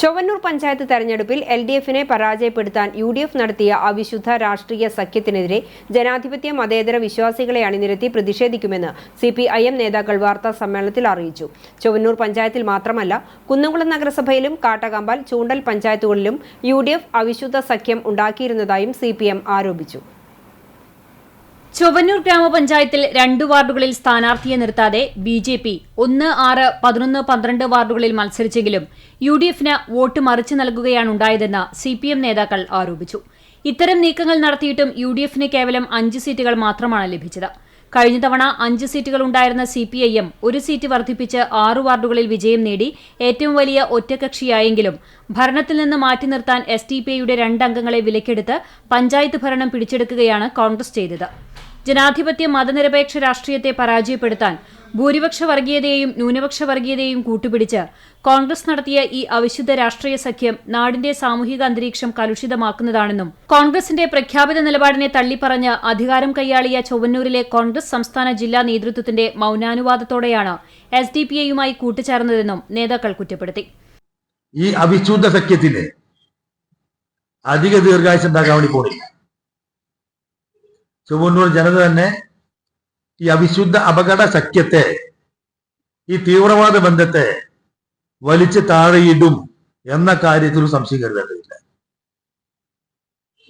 ചൊവ്വന്നൂർ പഞ്ചായത്ത് തെരഞ്ഞെടുപ്പിൽ L D എഫിനെ പരാജയപ്പെടുത്താൻ യു ഡി എഫ് നടത്തിയ അവിശുദ്ധ രാഷ്ട്രീയ സഖ്യത്തിനെതിരെ ജനാധിപത്യ മതേതര വിശ്വാസികളെ അണിനിരത്തി പ്രതിഷേധിക്കുമെന്ന് സി പി ഐ എം നേതാക്കൾ വാർത്താ സമ്മേളനത്തിൽ അറിയിച്ചു. ചൊവ്വന്നൂർ പഞ്ചായത്തിൽ മാത്രമല്ല കുന്നംകുളം നഗരസഭയിലും കാട്ടകമ്പാൽ ചൂണ്ടൽ പഞ്ചായത്തുകളിലും യു ഡി എഫ് അവിശുദ്ധ സഖ്യം ഉണ്ടാക്കിയിരുന്നതായും സി പി എം ആരോപിച്ചു. ചൊവ്വന്നൂർ ഗ്രാമപഞ്ചായത്തിൽ രണ്ട് വാർഡുകളിൽ സ്ഥാനാർത്ഥിയെ നിർത്താതെ ബി ജെ പി ഒന്ന് ആറ് പതിനൊന്ന് പന്ത്രണ്ട് വാർഡുകളിൽ മത്സരിച്ചെങ്കിലും യു ഡി എഫിന് വോട്ട് മറിച്ചു നൽകുകയാണ് ഉണ്ടായതെന്ന് സി പി എം നേതാക്കൾ ആരോപിച്ചു. ഇത്തരം നീക്കങ്ങൾ നടത്തിയിട്ടും യു ഡി എഫിന് കേവലം അഞ്ച് സീറ്റുകൾ മാത്രമാണ് ലഭിച്ചത്. കഴിഞ്ഞ തവണ അഞ്ച് സീറ്റുകൾ ഉണ്ടായിരുന്ന സി പി ഐ എം ഒരു സീറ്റ് വർദ്ധിപ്പിച്ച് ആറു വാർഡുകളിൽ വിജയം നേടി ഏറ്റവും വലിയ ഒറ്റകക്ഷിയായെങ്കിലും ഭരണത്തിൽ നിന്ന് മാറ്റി നിർത്താൻ എസ് ടി പി ഐയുടെ രണ്ടംഗങ്ങളെ വിലക്കെടുത്ത് പഞ്ചായത്ത് ഭരണം പിടിച്ചെടുക്കുകയാണ് കോൺഗ്രസ് ചെയ്തത്. ജനാധിപത്യ മതനിരപേക്ഷ രാഷ്ട്രീയത്തെ പരാജയപ്പെടുത്താൻ ഭൂരിപക്ഷ വർഗീയതയെയും ന്യൂനപക്ഷ വർഗീയതയെയും കൂട്ടുപിടിച്ച് കോൺഗ്രസ് നടത്തിയ ഈ അവിശുദ്ധ രാഷ്ട്രീയ സഖ്യം നാടിന്റെ സാമൂഹിക അന്തരീക്ഷം കലുഷിതമാക്കുന്നതാണെന്നും കോൺഗ്രസിന്റെ പ്രഖ്യാപിത നിലപാടിനെ തള്ളിപ്പറഞ്ഞ് അധികാരം കൈയാളിയ ചൊവ്വന്നൂരിലെ കോൺഗ്രസ് സംസ്ഥാന ജില്ലാ നേതൃത്വത്തിന്റെ മൌനാനുവാദത്തോടെയാണ് എസ് ഡി പി എയുമായി കൂട്ടുചേർന്നതെന്നും നേതാക്കൾ കുറ്റപ്പെടുത്തി. ഈ അവിശുദ്ധ സഖ്യത്തിന് അധിക ദീർഘായുസ് ഉണ്ടാക്കാൻ വേണ്ടി ചുവന്നൂർ ജനത തന്നെ ഈ അവിശുദ്ധ അപകട സഖ്യത്തെ ഈ തീവ്രവാദ ബന്ധത്തെ വലിച്ചു താഴെയിടും എന്ന കാര്യത്തിൽ സംശയം കരുതേണ്ടതില്ല.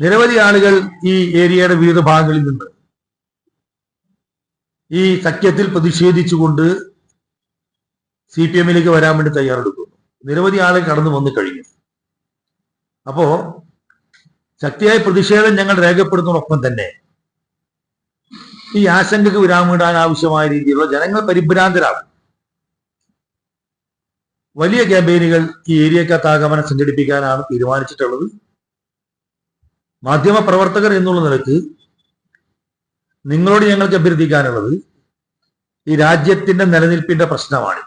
നിരവധി ആളുകൾ ഈ ഏരിയയുടെ വിവിധ ഭാഗങ്ങളിൽ നിന്ന് ഈ സഖ്യത്തിൽ പ്രതിഷേധിച്ചുകൊണ്ട് സി പി എമ്മിലേക്ക് വരാൻ വേണ്ടി തയ്യാറെടുക്കുന്നു. നിരവധി ആളുകൾ കടന്നു വന്നു കഴിഞ്ഞു. അപ്പോ ശക്തിയായ പ്രതിഷേധം ഞങ്ങൾ രേഖപ്പെടുത്തുന്നതോടൊപ്പം തന്നെ ഈ ആശങ്കക്ക് വിരാമിടാൻ ആവശ്യമായ രീതിയിലുള്ള ജനങ്ങൾ പരിഭ്രാന്തരാകും. വലിയ ക്യാമ്പയിനുകൾ ഈ ഏരിയക്കത്താഗമനം സംഘടിപ്പിക്കാനാണ് തീരുമാനിച്ചിട്ടുള്ളത്. മാധ്യമ പ്രവർത്തകർ എന്നുള്ള നിലയ്ക്ക് നിങ്ങളോട് ഞങ്ങൾക്ക് അഭ്യർത്ഥിക്കാനുള്ളത് ഈ രാജ്യത്തിന്റെ നിലനിൽപ്പിന്റെ പ്രശ്നമാണ്.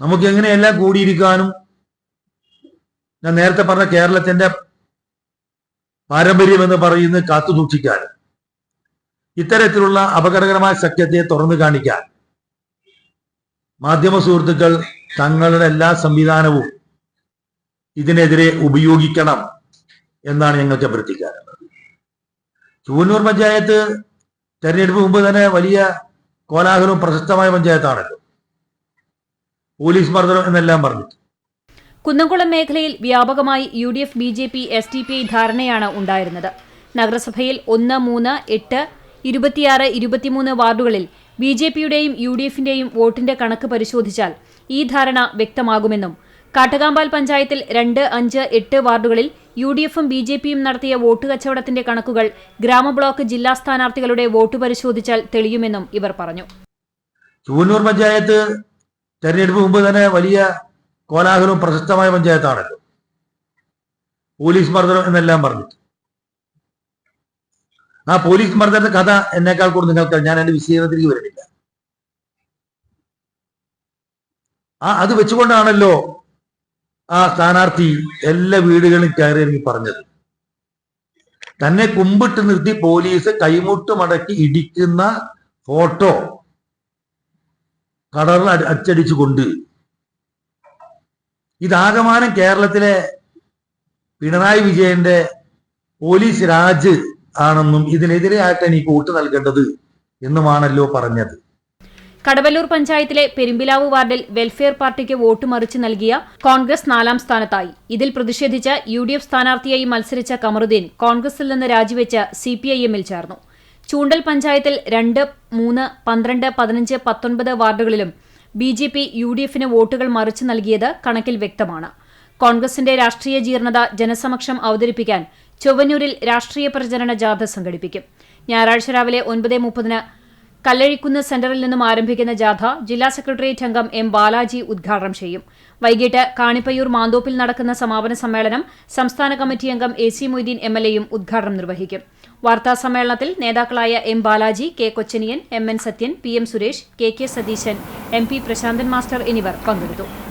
നമുക്ക് എങ്ങനെയെല്ലാം കൂടിയിരിക്കാനും ഞാൻ നേരത്തെ പറഞ്ഞ കേരളത്തിന്റെ പാരമ്പര്യം എന്ന് പറയുന്നത് കാത്തു സൂക്ഷിക്കാനും ഇത്തരത്തിലുള്ള അപകടകരമായ സഖ്യത്തെ തുറന്നു കാണിക്കാൻ മാധ്യമ സുഹൃത്തുക്കൾ തങ്ങളുടെ എല്ലാ സംവിധാനവും ഇതിനെതിരെ ഉപയോഗിക്കണം എന്നാണ് ഞങ്ങൾക്ക് അഭ്യർത്ഥിക്കാറുള്ളത് ചൂന്നൂർ പഞ്ചായത്ത് തെരഞ്ഞെടുപ്പ് മുമ്പ് തന്നെ വലിയ കോലാഹലവും പ്രശസ്തമായ പഞ്ചായത്താണല്ലോ. പോലീസ് മർദ്ദനം എന്നെല്ലാം പറഞ്ഞു കുന്നംകുളം മേഖലയിൽ വ്യാപകമായി U D F B J P S D P I ധാരണയാണ് ഉണ്ടായിരുന്നത്. നഗരസഭയിൽ ഒന്ന് മൂന്ന് എട്ട് ഇരുപത്തിയാറ് ഇരുപത്തിമൂന്ന് വാർഡുകളിൽ ബി ജെ പിയുടെയും യു ഡി എഫിന്റെയും വോട്ടിന്റെ കണക്ക് പരിശോധിച്ചാൽ ഈ ധാരണ വ്യക്തമാകുമെന്നും കാട്ടകാമ്പാൽ പഞ്ചായത്തിൽ രണ്ട് അഞ്ച് എട്ട് വാർഡുകളിൽ യു ഡി എഫും ബി ജെ പിയും നടത്തിയ വോട്ട് കച്ചവടത്തിന്റെ കണക്കുകൾ ഗ്രാമബ്ലോക്ക് ജില്ലാ സ്ഥാനാർത്ഥികളുടെ വോട്ട് പരിശോധിച്ചാൽ തെളിയുമെന്നും ഇവർ പറഞ്ഞു. ചൂന്നൂർ പഞ്ചായത്ത് തെരഞ്ഞെടുപ്പ് മുമ്പ് തന്നെ വലിയ കോലാഹലവും പ്രശസ്തമായ പഞ്ചായത്താണല്ലോ. പോലീസ് മർദ്ദനം എന്നെല്ലാം പറഞ്ഞിട്ട്. ആ പോലീസ് മർദ്ദന കഥ എന്നേക്കാൾ കൂടുതൽ നിങ്ങൾക്ക് ഞാൻ എന്റെ വിശദീകരണത്തിലേക്ക് വരുന്നില്ല. ആ അത് വെച്ചുകൊണ്ടാണല്ലോ ആ സ്ഥാനാർത്ഥി എല്ലാ വീടുകളിലും കയറി ഇറങ്ങി പറഞ്ഞത്. തന്നെ കുമ്പിട്ട് നിർത്തി പോലീസ് കൈമുട്ട് മടക്കി ഇടിക്കുന്ന ഫോട്ടോ കടറിൽ അച്ചടിച്ചുകൊണ്ട്. ഇതാകമാനം കേരളത്തിലെ പിണറായി വിജയന്റെ പോലീസ് രാജ് ആണെന്നും ഇതിനെതിരെയായിട്ട് എനിക്ക് വോട്ട് നൽകേണ്ടത് എന്നുമാണല്ലോ പറഞ്ഞത്. കടവല്ലൂർ പഞ്ചായത്തിലെ പെരുമ്പിലാവ് വാർഡിൽ വെൽഫെയർ പാർട്ടിക്ക് വോട്ട് മറിച്ച് നൽകിയ കോൺഗ്രസ് നാലാം സ്ഥാനത്തായി. ഇതിൽ പ്രതിഷേധിച്ച് യു ഡി എഫ് സ്ഥാനാർത്ഥിയായി മത്സരിച്ച കമറുദ്ദീൻ കോൺഗ്രസിൽ നിന്ന് രാജിവെച്ച് സി പി ഐ എമ്മിൽ ചേർന്നു. ചൂണ്ടൽ പഞ്ചായത്തിൽ രണ്ട് മൂന്ന് പന്ത്രണ്ട് പതിനഞ്ച് പത്തൊൻപത് വാർഡുകളിലും B J P U D എഫിന് വോട്ടുകൾ മറിച്ച് നൽകിയത് കണക്കിൽ വ്യക്തമാണ്. കോൺഗ്രസിന്റെ രാഷ്ട്രീയ ജീർണത ജനസമക്ഷം അവതരിപ്പിക്കാൻ ചൊവ്വന്നൂരിൽ രാഷ്ട്രീയ പ്രചരണ ജാഥ സംഘടിപ്പിക്കും. ഞായറാഴ്ച രാവിലെ ഒൻപത് മുപ്പതിന് കല്ലഴിക്കുന്ന് സെന്ററിൽ നിന്നും ആരംഭിക്കുന്ന ജാഥ ജില്ലാ സെക്രട്ടേറിയറ്റ് അംഗം എം ബാലാജി ഉദ്ഘാടനം ചെയ്യും. വൈകിട്ട് കാണിപ്പയ്യൂർ മാന്തോപ്പിൽ നടക്കുന്ന സമാപന സമ്മേളനം സംസ്ഥാന കമ്മിറ്റി അംഗം A C Moideen M L എയും ഉദ്ഘാടനം നിർവഹിക്കും. വാർത്താ സമ്മേളനത്തിൽ നേതാക്കളായ M Balaji K Kochaniyan M N Sathyan P M Suresh K K Satheesan M P Prasanthan master എന്നിവർ പങ്കെടുത്തു.